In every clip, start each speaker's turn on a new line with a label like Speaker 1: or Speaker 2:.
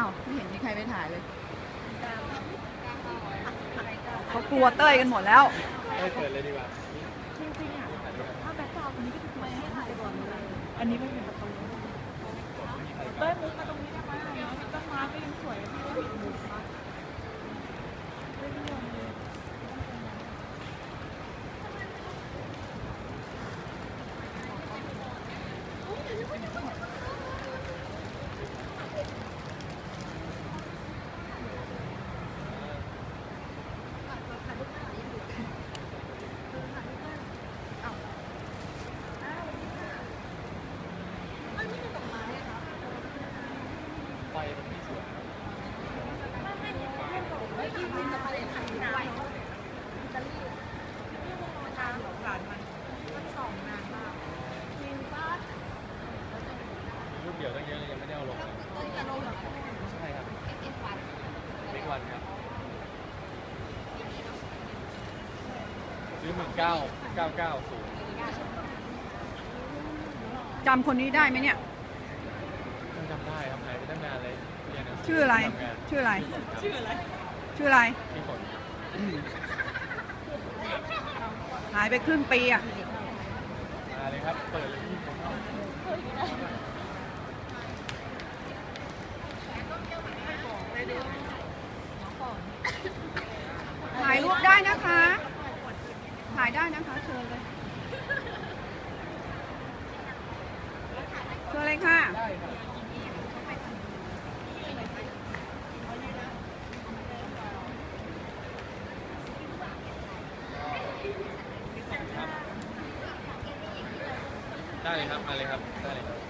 Speaker 1: อ้าวไม่เห็นมีใครไปถ่ายเลยเขากลัวเต้ยกันหมดแล้ว
Speaker 2: เอ้ยเปิดเลยดีกว่า
Speaker 3: จริงๆอะถ้าแบ็คกราวด์คนนี้ก็จะสวยให้ถ่ายก่อนเลยอันนี้ไม่เป็นประตูเต้ยมุกมาตรงนี้ได้ไหมเนาะต้นไม้ก็ยังสวยพี่ว่าเห็นมุกนะเต้ยไม่ยอมเลย
Speaker 2: ไฟมันไม่สวยครับ รูปเดียวตั้งเยอะเลยยังไม่ได้เอาลงเลยใช่ครับเล็กวันครับ ซื้อหมื่นเก้าเก้าเก้าศูนย์
Speaker 1: จำคนนี้ได้ไหมเนี่ย
Speaker 2: ต้องจำได้ครับหายไปตั้งนานเลยเรียนหนังสื
Speaker 1: ชื่ออะไร
Speaker 2: ทำงาน
Speaker 1: ชื่ออะไร
Speaker 2: ชื่ออะไร
Speaker 1: ชื่ออะไร
Speaker 2: พี่ฝน
Speaker 1: หายไปครึ่งปีอะ
Speaker 2: มาเลยครับ เปิดเลยพี่ฝน
Speaker 1: ถ่ายรูปได้นะคะ ถ่ายได้นะคะ เชิญเลย เชิญเลยค่ะ
Speaker 2: ได้ครับ ได้เลยครับ มาเลยครับ ได้เลยครับ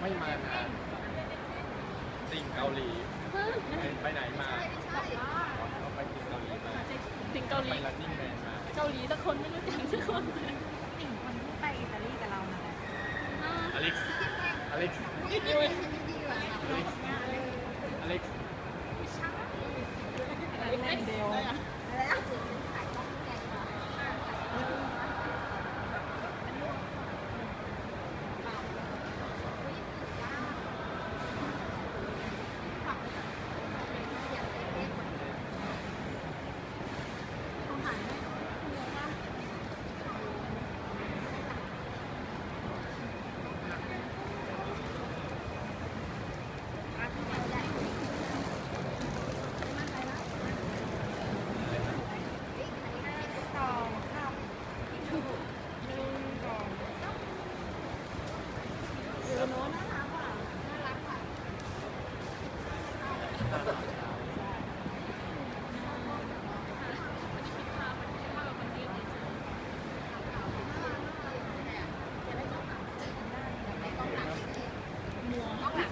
Speaker 2: ไม่มานานติ่งเกาหลี ไปไปไหนมาเขาไปติ่งเกาหลีมา
Speaker 3: ติงเกาห
Speaker 2: ไป
Speaker 3: ลี
Speaker 2: รันนิ่งแมนมา
Speaker 3: เกาหลีสักคนไม่รู้จักสักคน
Speaker 2: อเล็กซ์อเล็กซ์อเล็กซ์อเล็กซ์
Speaker 3: เดียว
Speaker 2: อ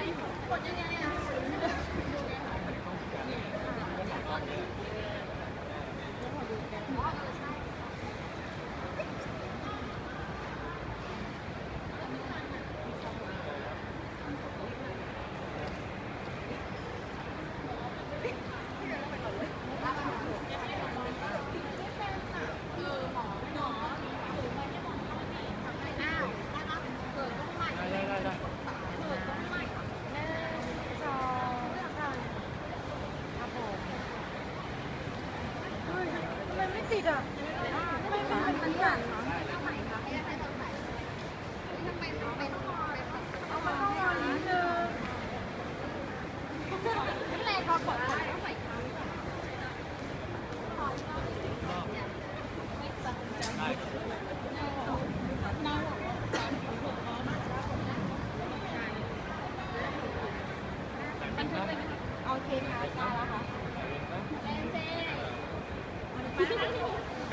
Speaker 3: 穿衣服，我今天。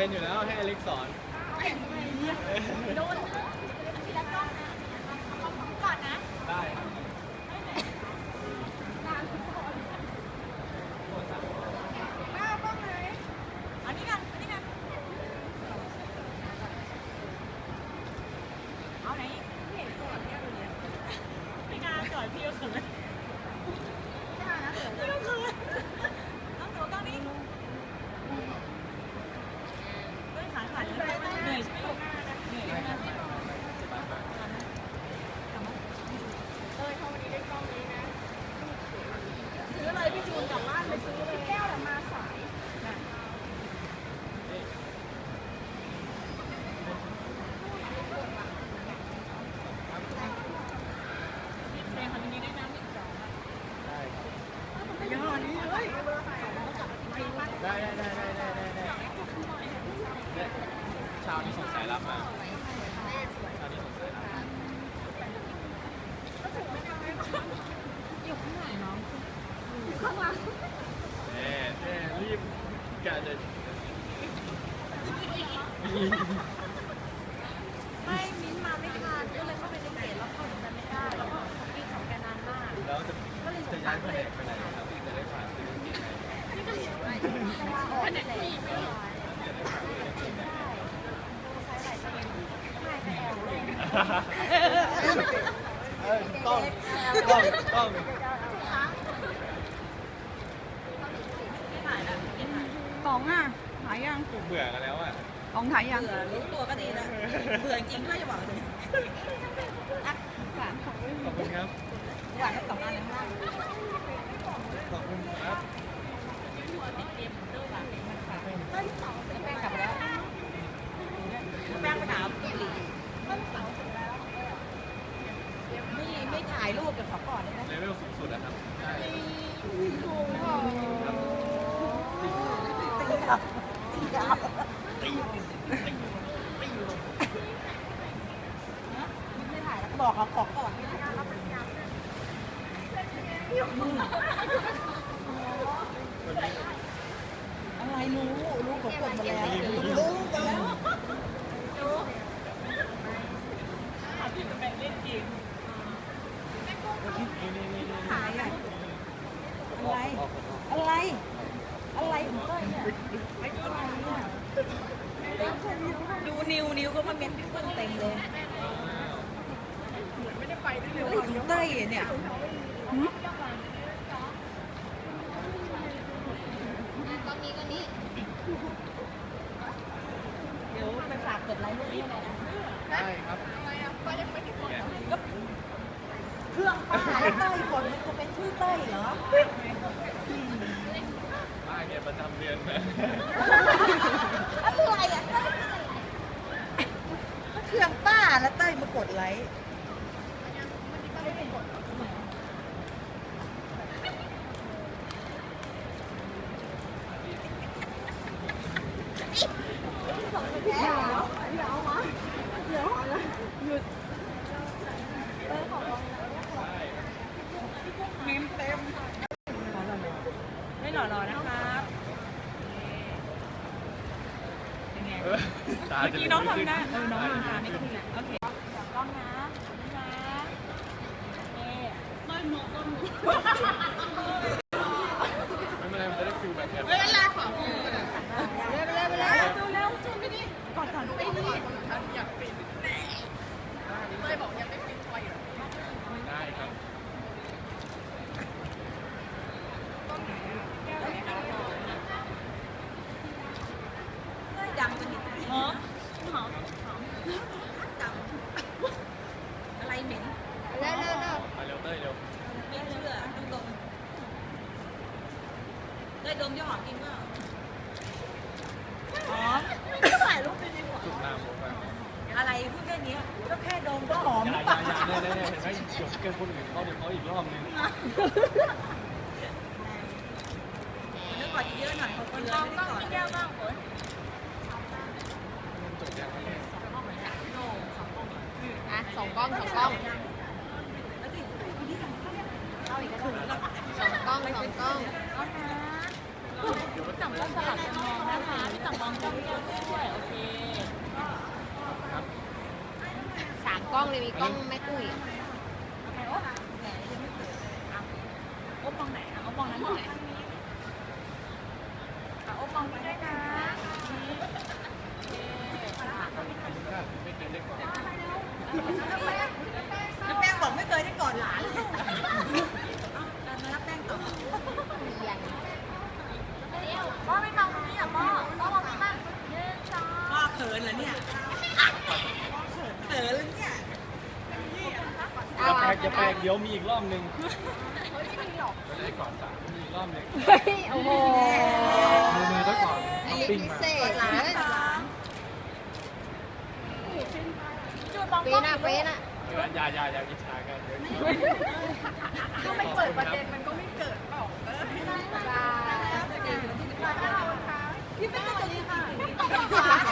Speaker 3: เป็
Speaker 4: นอยู่แล้วให้อเล็กสอน
Speaker 3: โดนทีละกล้องนะก่อนนะ
Speaker 4: ได้ครับ
Speaker 3: อันนี้กันอันนี้กันเอาไหนไม่เห็นก่อนเนี่ยดูเนี่ยไม่กล้าก่อนพี่ก็เขินพี่ก็เขินน้องหนูกล้องนี้เฮ้ยขาสั่นเลยเหนื่อยใช่ไหมลูกเหนื่อยไหม ซื้อเลยพี่จูนกลับบ้านไปซื้อเลยแก้วแต่มาสายเพลงคนนี้ได้น้ำอีกสอง
Speaker 4: ได้ครับ
Speaker 3: ยังอันนี้เลย
Speaker 4: ได้ได้ได้ได้ได้ได้เนี่ยเช้านี้สงสัยรับมาเช้านี้สงสัยรับมา
Speaker 3: อยู่ข้างหลังน้อง
Speaker 4: แน่แน่รีบแกจะ
Speaker 3: ไม่มิ้นมาไม่ทันก็เลยเข้าไปในเกตแล้วเข้าถึงกันไม่ได้แล้วก็ปีสองแกนานมาก
Speaker 4: แล้วจะจะย้ายแผนกไปไหนครับจะได้ฝากซื้อที่ไหน
Speaker 3: ออกไหน
Speaker 4: จะได้ฝากซื้อที่ไหน
Speaker 3: ใช้ไหนจะเป็นไม่ใช่แอล เลย
Speaker 4: เออต้องต้องต้อง
Speaker 3: ไม่ถ่ายแล้วไม่ถ่าย
Speaker 2: ของอะหายยัง
Speaker 4: เบื่อกันแล้วอะ
Speaker 2: ของถ่ายยัง
Speaker 3: เบื่อรู้ตัวก็ดีนะเบื่อจริงด้วยจะบอกเลยอะฝากของ
Speaker 4: ขอบคุณครับ
Speaker 3: หวานก็สองอันเลยค่ะ
Speaker 4: ขอบคุณครับ
Speaker 3: เตรียมด้วยฝากเป็นมันฝากเป็นต้นสองเป็นแป้งกลับแล้วแป้งไปถามหลีต้นสองเสร็จแล้วไม่ไม่ถ่ายรูปกับเขาก่อนได้ไหม
Speaker 4: เลเวลสูงสุดนะครับได้เลยครับ
Speaker 3: ตีกับตีกับ ไม่ถ่ายแล้วบอกเขาขอก่อนอะไรรู้ รู้เขากดมาแล้วรู้กันแล้วรู้ถามพี่จะแบ่งเล่นเกมขาอะไร อะไร อะไรของเต้ยเนี่ยอะไรเนี่ยดูนิวนิวก็มาเม้นพี่เปิ้ลเต็มเลย ไม่ได้ไปด้วยอะไรของเต้ยเนี่ยเดี๋ยวไปฝากกดไลค์รูปนี้หน่อยนะ
Speaker 4: ได้ครับ
Speaker 3: ก็เครื่องป้าแล้วเต้ยคนมันจะเป็นชื่อเต้ยเหรอ
Speaker 4: ป้าแกประจำเดือนนะ
Speaker 3: อะไรอะเครื่องป้าแล้วเต้ยมากดไลค์ เมมเต็มไม่หล่อๆนะครับเป็นไง
Speaker 4: เออตา
Speaker 3: เมื่อ
Speaker 4: จะ
Speaker 3: กี้น้องทำได้เออน้องทำตามนี่ก็ดีนะโอเคกล้องนะนี่นะเอ๊ะ
Speaker 4: ไม่เป็นไร อะไร
Speaker 3: พูดแค่นี้ก็
Speaker 4: แค่
Speaker 3: ดมก็หอมหยาอปาย่าอย่าเนี่
Speaker 4: ยเห็น
Speaker 3: ไหมหยดเกิ
Speaker 4: นคนอื่นเขาเดี๋ยวเขาอีกรอบนึง
Speaker 3: นึกองกอดเยอะหน่อยคนลองต้องกอดพี่แก้วบ้างคน
Speaker 4: จบยังเนี่ส
Speaker 2: องกล้องสองกล้องสิคนที่งข้เอาอีกล้สองสองกล้องสองกล้อง
Speaker 3: เอานะพี่ต่ำก็สลับกันมองนะคะพี่ต่ำมองกล้องพี่แก้วด้วยโอเค
Speaker 2: กล้องเลยมีกล้องแม่ตุ้ย
Speaker 3: โอ๊บมองไหนอะโอ๊บมองนั้นหน่อยอะโอ๊บมองนี้ด้วยนะนี่
Speaker 4: ไม่กินได้ก่อน
Speaker 3: น้ำแป้งบอกไม่เคยได้ก่อนหลานน้ำแป้งต่อพ่อไม่มองตรงนี้อะพ่อพ่อมองนี้บ้างหนึ่งสองพ่อเขินเหรอเนี่ยเขินเลยเนี่ย
Speaker 4: อย่า แปลกอย่าแปลกเดี๋ยวมีอีกรอบนึงไม่ได้ก่อนสามมีอีกรอบนึง
Speaker 2: เฮ้ยโอ้โห
Speaker 4: มือมือไว้ก่อน
Speaker 2: อันนี้
Speaker 4: ปิ้ง
Speaker 2: พิ
Speaker 4: มา
Speaker 2: เศษเลย
Speaker 3: จูบมอง
Speaker 2: เฟ
Speaker 3: กล้อง
Speaker 2: นอะเฟนอะ
Speaker 4: เอออย่าอย่าอย่าอิจฉากันเดี๋ยว
Speaker 3: ถ้าไม่เปิดประเด็นมันก็ไม่เกิดเปล่าเออ
Speaker 2: บ๊ายบาย
Speaker 3: พี่เป็นตัวนี้ค่ะ